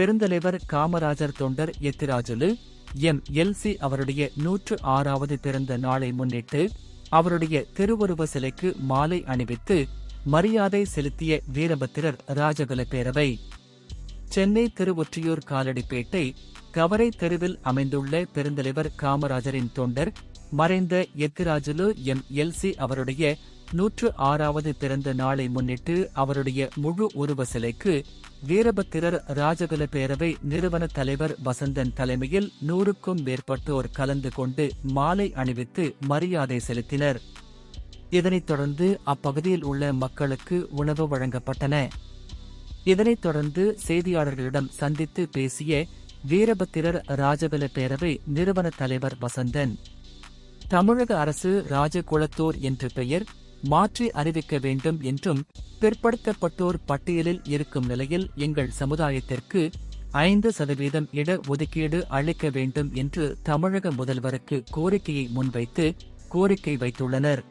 பெருந்தலைவர் காமராஜர் தொண்டர் எத்திராஜலு M. LC அவருடைய நூற்று ஆறாவது பிறந்த நாளை முன்னிட்டு அவருடைய திருவுருவ சிலைக்கு மாலை அணிவித்து மரியாதை செலுத்திய வீரபத்திரர் ராஜகுல பேரவை சென்னை திருவொற்றியூர் காலடிப்பேட்டை கவரை தெருவில் அமைந்துள்ள பெருந்தலைவர் காமராஜரின் தொண்டர் மறைந்த எத்திராஜலு எம். எல்சி அவருடைய நூற்று ஆறாவது பிறந்த நாளை முன்னிட்டு அவருடைய முழு உருவ சிலைக்கு வீரபத்திரர் ராஜகுல பேரவை நிறுவன தலைவர் வசந்தன் தலைமையில் நூறுக்கும் மேற்பட்டோர் கலந்து கொண்டு மாலை அணிவித்து மரியாதை செலுத்தினர். இதனைத் தொடர்ந்து அப்பகுதியில் உள்ள மக்களுக்கு உணவு வழங்கப்பட்டன. இதனைத் தொடர்ந்து செய்தியாளர்களிடம் சந்தித்து பேசிய வீரபத்திரர் ராஜகுல பேரவை நிறுவன தலைவர் வசந்தன் தமிழக அரசு ராஜகுலத்தோர் என்று பெயர் மாற்றி அறிவிக்க வேண்டும் என்றும் பிற்படுத்தப்பட்டோர் பட்டியலில் இருக்கும் நிலையில் எங்கள் சமுதாயத்திற்கு ஐந்து சதவீதம் இட ஒதுக்கீடு அளிக்க வேண்டும் என்று தமிழக முதல்வருக்கு கோரிக்கையை முன்வைத்து கோரிக்கை வைத்துள்ளனர்.